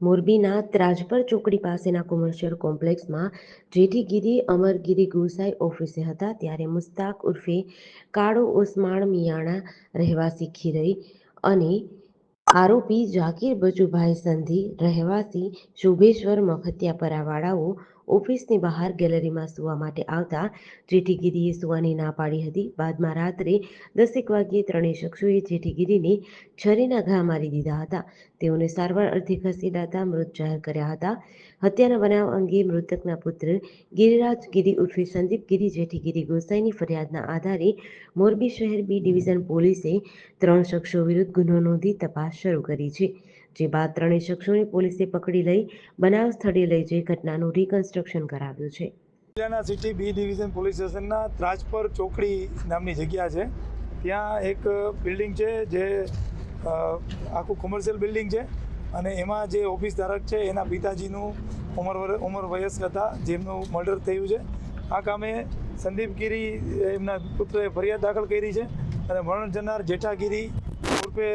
મોરબીના ત્રાજપર ચોકડી પાસેના કોમર્શિયલ કોમ્પ્લેક્સમાં જેઠીગીરી અમરગીરી ગુસાઈ ઓફિસે હતા ત્યારે મુસ્તાક ઉર્ફે કાળો ઓસમાણ મિયાણા રહેવાસી ખીરઈ અને આરોપી ઝાકીર બચુભાઈ સંધી રહેવાસી શુભેશ્વર મફતિયાપરાવાળાઓ ઓફિસની બહાર ગેલેરીમાં સૂવા માટે આવતા જેઠીગીરીએ સૂવાની ના પાડી હતી. બાદમાં રાત્રે દસેક વાગ્યે ત્રણેય શખ્સોએ જેઠીગીરીને છરીના ઘા મારી દીધા હતા. તેઓને સારવાર અર્થે ખસેડાતા મૃત જાહેર કર્યા હતા. હત્યાના બનાવ અંગે મૃતકના પુત્ર ગિરિરાજ ગીરી ઉર્ફે સંદીપ ગીરી, જેઠીગીરી ગોસાઈની ફરિયાદના આધારે મોરબી શહેર બી ડિવિઝન પોલીસે ત્રણ શખ્સો વિરુદ્ધ ગુનો નોંધી તપાસ શરૂ કરી છે. જે બાદ ત્રણેય શખ્સોને પોલીસે પકડી લઈ બનાવ સ્થળે લઈ જઈ ઘટનાનું રિકન્સ્ટ્રક્શન કરાવ્યું છે. જિલ્લાના સિટી બી ડિવિઝન પોલીસ સ્ટેશનના ત્રાજપર ચોકડી નામની જગ્યા છે. ત્યાં એક બિલ્ડિંગ છે જે આખું કોમર્શિયલ બિલ્ડિંગ છે અને એમાં જે ઓફિસ ધારક છે એના પિતાજીનું ઉંમર ઉંમર વયસ્ક હતા, જેમનું મર્ડર થયું છે. આ કામે સંદીપ ગીરી એમના પુત્રએ ફરિયાદ દાખલ કરી છે અને મરણ જનાર જેઠાગીરી ઉર્ફે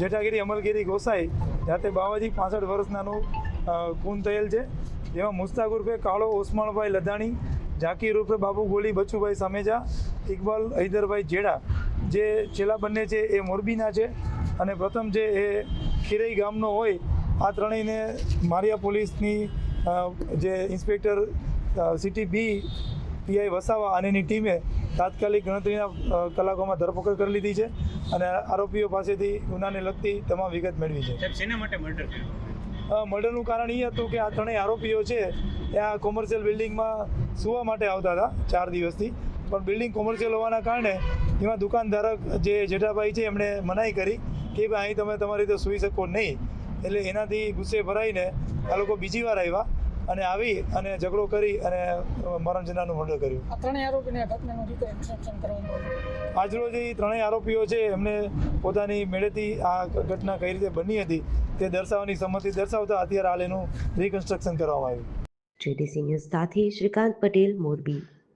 જેઠાગીરી અમલગીરી ગોસાઈ જાતે બાવાજી પાસઠ વર્ષનાનું ખૂન થયેલ છે. જેમાં મુસ્તાક ઉર્ફે કાળો ઓસમાણભાઈ લધાણી ઝાકીર ઉર્ફે બાબુ ગોલી બચુભાઈ સામેજા, ઇકબાલ હૈદરભાઈ જેડા, જે છેલ્લા બંને છે એ મોરબીના છે. અને પ્રથમ છે એ ખીરઈ ગામનો હોય, આ ત્રણેયને મારિયા પોલીસની જે inspector city B PI Vasava અને એની ટીમે તાત્કાલિક ગણતરીના કલાકોમાં ધરપકડ કરી લીધી છે અને આરોપીઓ પાસેથી ગુનાને લગતી તમામ વિગત મેળવી છે. શેના માટે મર્ડર મર્ડરનું કારણ એ હતું કે આ ત્રણેય આરોપીઓ છે એ આ કોમર્શિયલ બિલ્ડિંગમાં સૂવા માટે આવતા હતા ચાર દિવસથી. પણ બિલ્ડિંગ કોમર્શિયલ હોવાના કારણે એમાં દુકાનધારક જે જેઠાભાઈ છે એમણે મનાઈ કરી કે ભાઈ અહીં તમે તમારી રીતે સૂઈ શકો નહીં. એટલે એનાથી ગુસ્સે ભરાઈને આ લોકો બીજી વાર આવ્યા. અને આવી અને ઝઘડો કરી અને મરણ જનારનું મર્ડર કર્યું. આ ત્રણેય આરોપીને આ ઘટનાનું રીતે ઇન્સ્ટ્રક્શન કરવામાં આજરોજ એ ત્રણેય આરોપીઓ છે એમને પોતાની મેળેથી આ ઘટના કઈ રીતે બની હતી તે દર્શાવવાની સંમતિ દર્શાવતા અત્યારે હાલ એનું રિકન્સ્ટ્રક્શન કરવામાં આવ્યું. જેડીસી ન્યૂઝ સાથે શ્રીકાંત પટેલ મોરબી.